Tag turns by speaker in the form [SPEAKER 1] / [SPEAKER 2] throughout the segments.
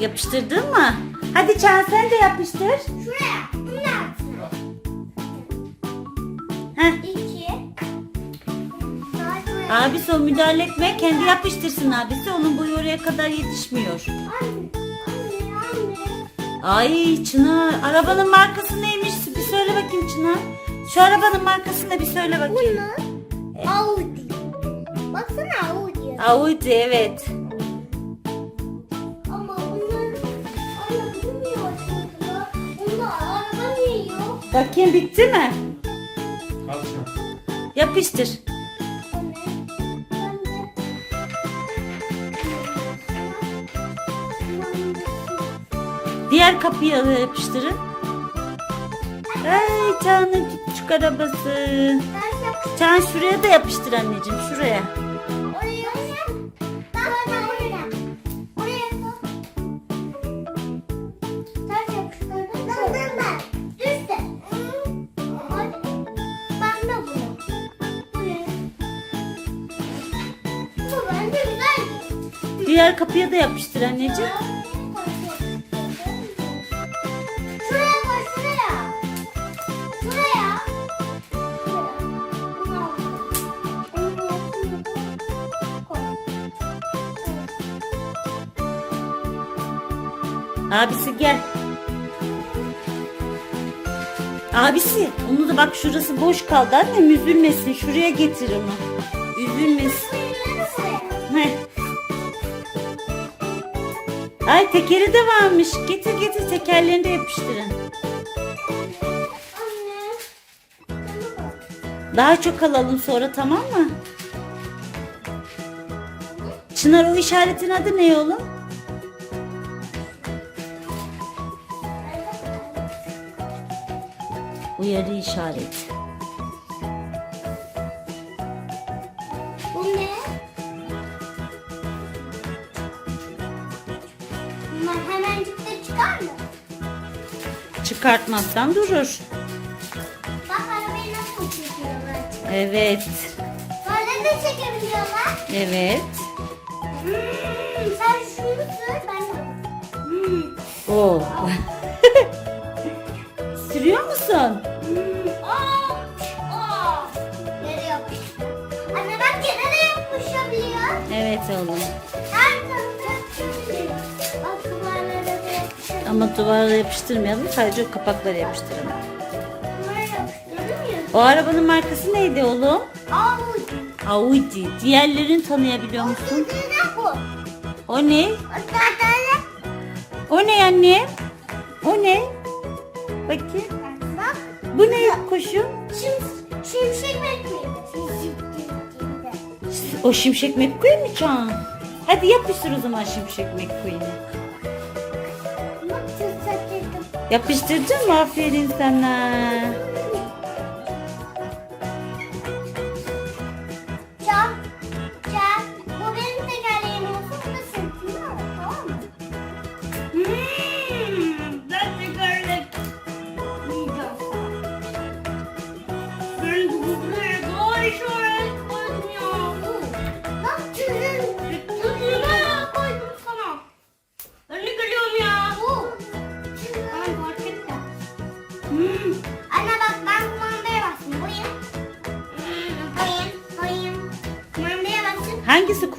[SPEAKER 1] Yapıştırdın mı? Hadi Çağan sen de yapıştır.
[SPEAKER 2] Şuraya. Bunun altına.
[SPEAKER 1] Heh.
[SPEAKER 2] İki.
[SPEAKER 1] Abisi o müdahale etme. Kendi yapıştırsın abisi. Onun boyu oraya kadar yetişmiyor.
[SPEAKER 2] Anne. Anne. Anne.
[SPEAKER 1] Ay Çınar. Arabanın markası neymiş? Bir söyle bakayım Çınar. Şu arabanın markasını bir söyle bakayım.
[SPEAKER 2] Bunu Audi. Baksana Audi.
[SPEAKER 1] Audi evet. Bakayım bitti mi?
[SPEAKER 3] Kalça.
[SPEAKER 1] Yapıştır. Diğer kapıyı da yapıştırın. Ay Çağan'ın küçük arabası. Çağan şuraya da yapıştır anneciğim şuraya.
[SPEAKER 2] Oraya.
[SPEAKER 1] Diğer kapıya da yapıştır anneciğim.
[SPEAKER 2] Şuraya koy şuraya. Şuraya.
[SPEAKER 1] Abisi gel. Abisi onu da bak şurası boş kaldı annem üzülmesin. Şuraya getir onu. Ay tekeri de varmış. Getir getir tekerlerini de yapıştırın. Daha çok alalım sonra tamam mı? Çınar o işaretin adı ne oğlum? Uyarı işareti. Çıkartmazsan durur.
[SPEAKER 2] Bak arabayı nasıl çekiyorlar.
[SPEAKER 1] Evet.
[SPEAKER 2] Böyle de çekebiliyorlar.
[SPEAKER 1] Evet.
[SPEAKER 2] Hmm, sen şunu sür ben de. Hmm.
[SPEAKER 1] Oo. Sürüyor musun?
[SPEAKER 2] Hmm. Aa, aa. Yere yapıştı. Anne bak yere de yapışabiliyor.
[SPEAKER 1] Evet oğlum.
[SPEAKER 2] Her
[SPEAKER 1] Ama duvara yapıştırmayalım. Sadece kapakları yapıştıralım. O arabanın markası neydi oğlum?
[SPEAKER 2] Audi.
[SPEAKER 1] Audi. Diğerlerini tanıyabiliyor musun? O ne? O ne anne? O ne? Bakayım.
[SPEAKER 2] bak.
[SPEAKER 1] Bu ne kuşum?
[SPEAKER 2] Şim, şimşek bekliyor.
[SPEAKER 1] O Şimşek McQueen mi Can? Hadi yapıştır o zaman Şimşek McQueen'i. Mı? Aferin sana.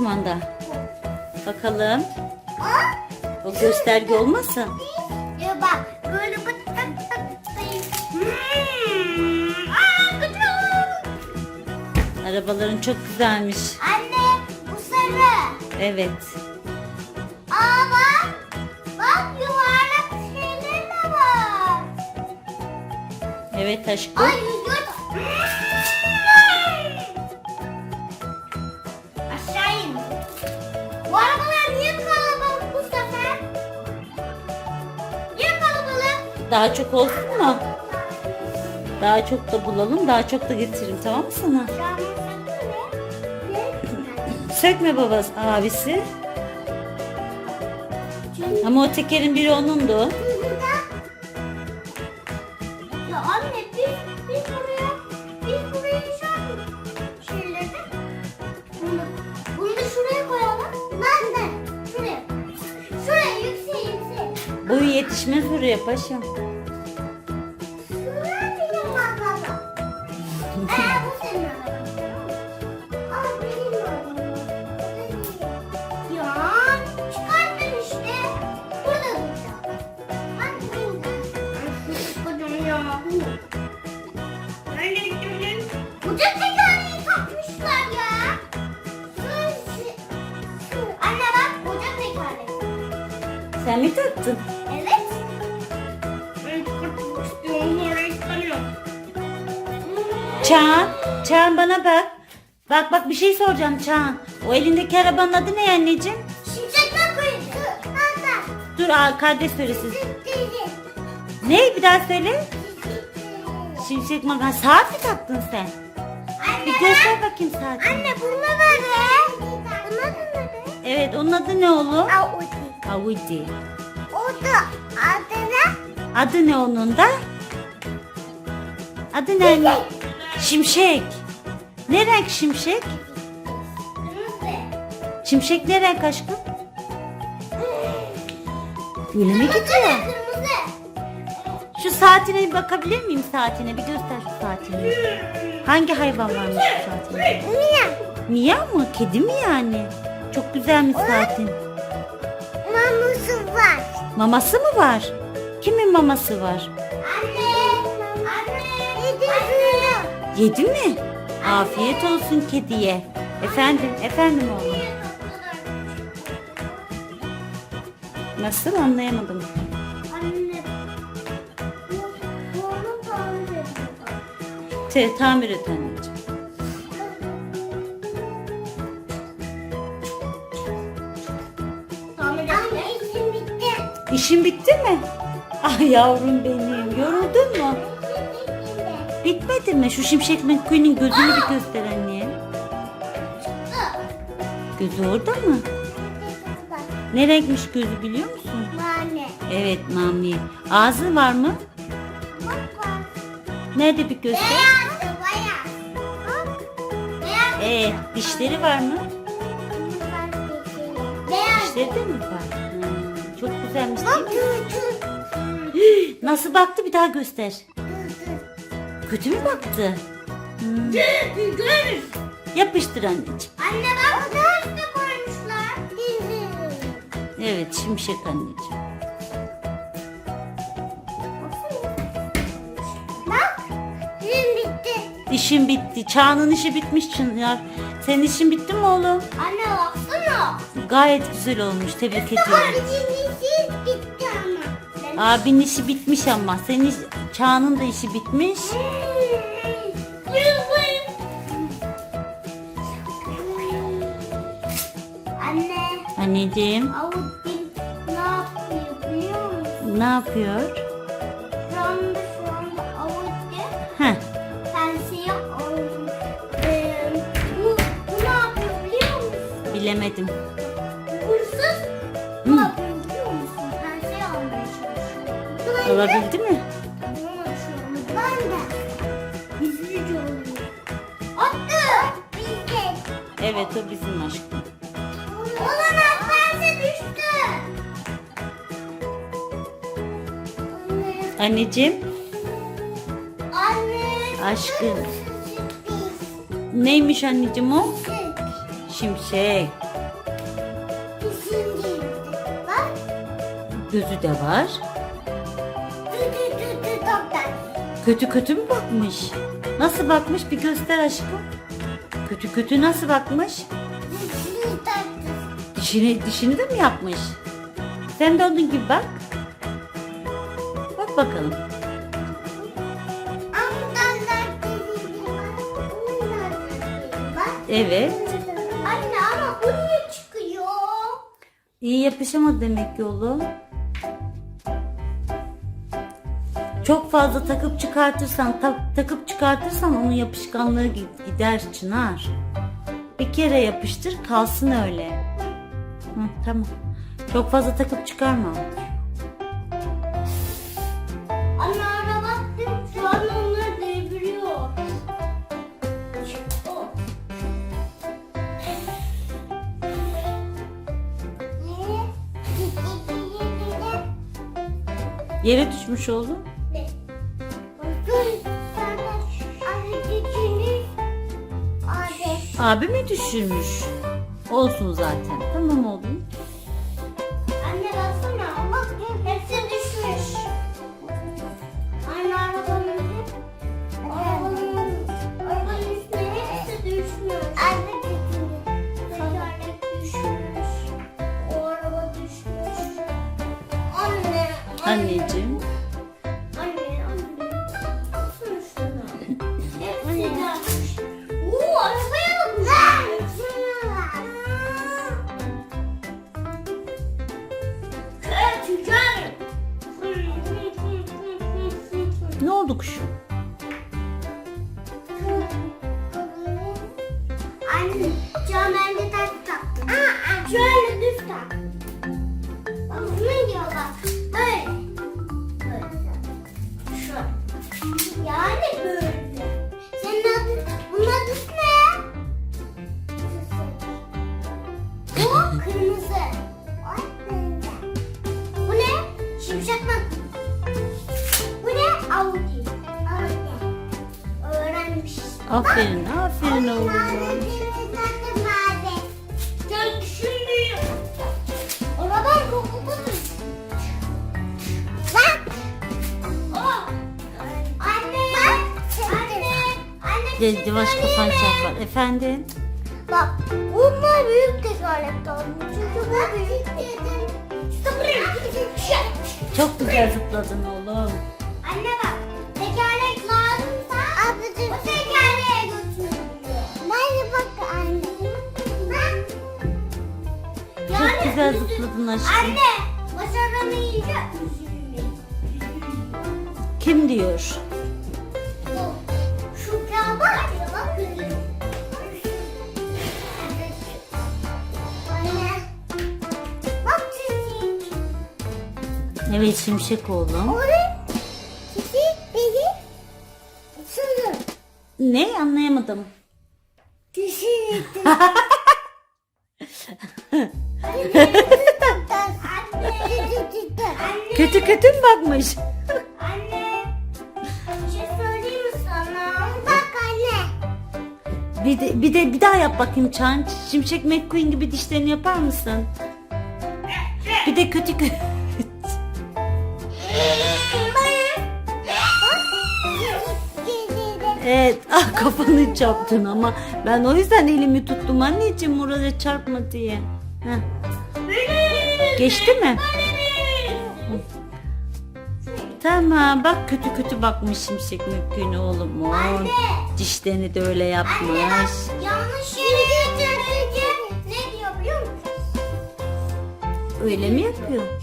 [SPEAKER 1] Kumanda? Bakalım. O gösterge olmasa.
[SPEAKER 2] ya bak böyle gıcık.
[SPEAKER 1] Arabaların çok güzelmiş.
[SPEAKER 2] Anne bu sarı.
[SPEAKER 1] Evet.
[SPEAKER 2] Aa bak. Bak yuvarlak şeyler de var.
[SPEAKER 1] Evet aşkım.
[SPEAKER 2] Ay yüzüyor. Bu arabalar niye kalabalık bu sefer? Niye kalabalık?
[SPEAKER 1] Daha çok olsun mu? Daha çok da bulalım. Daha çok da getiririm tamam mı sana? Sökme babası abisi. Ama o tekerin biri onundu.
[SPEAKER 2] Bak, ucuz tekerleği.
[SPEAKER 1] Sen mi taktın? Çağan, Çağan bana bak. Bak bak bir şey soracağım Çağan. O elindeki arabanın adı ne anneciğim?
[SPEAKER 2] Şimşekler kuyusu. Hatta.
[SPEAKER 1] Dur aa, kardeş söylesin. Ne bir daha söyle. Şimşek magan saat mi taktın sen?
[SPEAKER 2] Anne
[SPEAKER 1] Bir göster bakayım saati.
[SPEAKER 2] Anne bunun adı ne? Bunun adı ne?
[SPEAKER 1] Evet onun adı ne oğlum?
[SPEAKER 2] Audi.
[SPEAKER 1] Audi.
[SPEAKER 2] O da adı ne?
[SPEAKER 1] Adı ne onun da? Adı ne? anne? Şimşek. Ne renk şimşek?
[SPEAKER 2] Kırmızı.
[SPEAKER 1] Şimşek ne renk aşkım? Öyle mi gidiyor?
[SPEAKER 2] Kırmızı.
[SPEAKER 1] Şu saatine bir bakabilir miyim saatine? Bir göster şu saatini. Hangi hayvan varmış şu saatinde?
[SPEAKER 2] Niye?
[SPEAKER 1] Mia mı? Kedi mi yani? Çok güzelmiş saatin.
[SPEAKER 2] Mamusu var.
[SPEAKER 1] Maması mı var? Kimin maması var?
[SPEAKER 2] Yedi
[SPEAKER 1] mi? Afiyet olsun kediye. Efendim, efendim oğlum. Nasıl anlayamadım.
[SPEAKER 2] Anne. Tamir ediyor.
[SPEAKER 1] Te, tamir et anneciğim.
[SPEAKER 2] Tamir. Anne işim bitti.
[SPEAKER 1] İşin bitti mi? Ah yavrum benim. Mi? Şu Şimşek McQueen'in gözünü bir göster anne. Gözü orada mı? Ne renkmiş gözü biliyor musun?
[SPEAKER 2] Anne.
[SPEAKER 1] Evet mami. Ağzı var mı? Nerede bir göster?
[SPEAKER 2] Beyaz, beyaz.
[SPEAKER 1] Ee, dişleri var mı?
[SPEAKER 2] Beyaz.
[SPEAKER 1] Dişleri de mi var? Hmm, çok güzelmiş değil mi? Nasıl baktı bir daha göster. Kötü mü baktı? Hmm,
[SPEAKER 2] Görün.
[SPEAKER 1] Yapıştır anneciğim.
[SPEAKER 2] Anne bak daha üstü koymuşlar.
[SPEAKER 1] Evet şimşek anneciğim.
[SPEAKER 2] Bak. Dilim bitti.
[SPEAKER 1] İşin bitti. Çağının işi bitmiş Çınar. Senin işin bitti mi oğlum?
[SPEAKER 2] Anne baksana.
[SPEAKER 1] Gayet güzel olmuş. Tebrik ediyorum. Abinin işi bitmiş ama. Senin iş, Çağının da işi bitmiş.
[SPEAKER 2] Anne,
[SPEAKER 1] Anneciğim
[SPEAKER 2] Avudin ne yapıyor biliyor musun?
[SPEAKER 1] ne yapıyor?
[SPEAKER 2] Şu anda şu anda Avudin
[SPEAKER 1] Heh,
[SPEAKER 2] pensiye almış. Ee, bu, bu ne yapıyor biliyor musun?
[SPEAKER 1] bilemedim. Alabildi mi?
[SPEAKER 2] Ben de. Gizlice oluyor. Attı. Bizde.
[SPEAKER 1] Evet o bizim aşkım.
[SPEAKER 2] Olamaz pense düştü. Anne.
[SPEAKER 1] Anneciğim
[SPEAKER 2] Anne.
[SPEAKER 1] Aşkım. Neymiş anneciğim o? Şimşek. Gözü de var. Kötü kötü mü bakmış? Nasıl bakmış bir göster aşkım. Kötü kötü nasıl bakmış?
[SPEAKER 2] Dişli doktor.
[SPEAKER 1] Dişini, dişini de mi yapmış? Sen de onun gibi bak. Bak bakalım.
[SPEAKER 2] Amcanlar. Bak.
[SPEAKER 1] Evet.
[SPEAKER 2] Anne ama bu niye çıkıyor?
[SPEAKER 1] İyi yapışamadı demek ki oğlum. Çok fazla takıp çıkartırsan, tak- takıp çıkartırsan onun yapışkanlığı gi- gider Çınar. Bir kere yapıştır kalsın öyle. Hı, tamam. Çok fazla takıp çıkarma.
[SPEAKER 2] Anne ara baktım şu an onlar deviriyor. Oh. Ne?
[SPEAKER 1] Yere düşmüş oğlum.
[SPEAKER 2] Abi.
[SPEAKER 1] Mi düşürmüş? Olsun zaten. Tamam oğlum. Aferin, aferin oğlum.
[SPEAKER 2] Gel
[SPEAKER 1] yavaş kafan çarpar. Efendim?
[SPEAKER 2] Bak bunlar büyük tekerlekten. Çünkü bu büyük.
[SPEAKER 1] Çok güzel zıpladın oğlum.
[SPEAKER 2] Anne
[SPEAKER 1] güzel zıpladın aşkım.
[SPEAKER 2] Anne başaramayınca üzülmeyin.
[SPEAKER 1] Kim diyor?
[SPEAKER 2] Şu kağıda bak üzülmeyin. Anne. Bak çizik.
[SPEAKER 1] Evet Şimşek oğlum.
[SPEAKER 2] Oraya çizik beni ısırır.
[SPEAKER 1] Ne anlayamadım.
[SPEAKER 2] Çizik. Anne.
[SPEAKER 1] Kötü kötü mü bakmış?
[SPEAKER 2] Anne. Bir şey söyleyeyim mi sana? Bak anne.
[SPEAKER 1] Bir de, bir de bir daha yap bakayım Çan. Şimşek McQueen gibi dişlerini yapar mısın? Bir de kötü kötü. Evet, ah kafanı çarptın ama ben o yüzden elimi tuttum anneciğim orada çarpma diye. Heh. Geçti mi? Tamam bak kötü kötü bakmış Şimşek McQueen oğlumun.
[SPEAKER 2] Anne.
[SPEAKER 1] Dişlerini de öyle
[SPEAKER 2] Anne bak
[SPEAKER 1] yapmış.
[SPEAKER 2] yanlış yere götürdüğünce ne diyor biliyor musun?
[SPEAKER 1] Öyle mi yapıyor?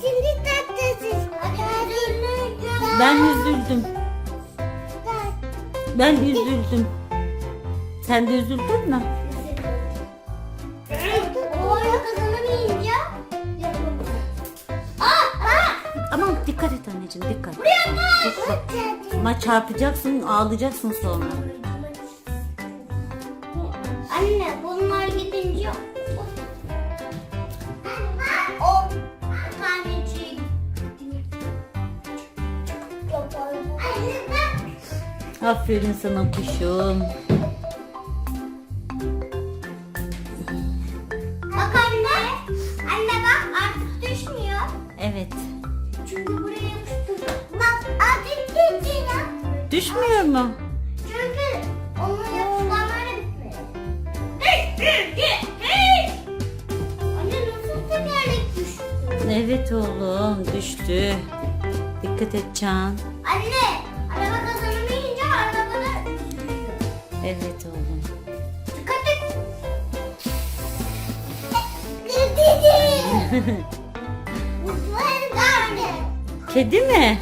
[SPEAKER 2] Şimdi tatlısız.
[SPEAKER 1] Ben üzüldüm. Ben üzüldüm. Sen de üzüldün mü? Anneciğim dikkat.
[SPEAKER 2] Buraya bak.
[SPEAKER 1] Ama çarpacaksın ağlayacaksın sonra.
[SPEAKER 2] Anne bunlar gidince o tanecik Anne bak.
[SPEAKER 1] Aferin sana kuşum.
[SPEAKER 2] Bak anne. Anne bak artık düşmüyor.
[SPEAKER 1] Evet.
[SPEAKER 2] Çünkü
[SPEAKER 1] Düşmüyor mu?
[SPEAKER 2] Çünkü onun yapışkanları bitmedi. Hey, hey, hey, hey. Anne nasıl tekerlek düştü?
[SPEAKER 1] Evet oğlum düştü. Dikkat et Can.
[SPEAKER 2] Anne, araba kazanamayınca arabada üzülüyor.
[SPEAKER 1] Evet oğlum.
[SPEAKER 2] Dikkat et. Anne.
[SPEAKER 1] Kedi mi?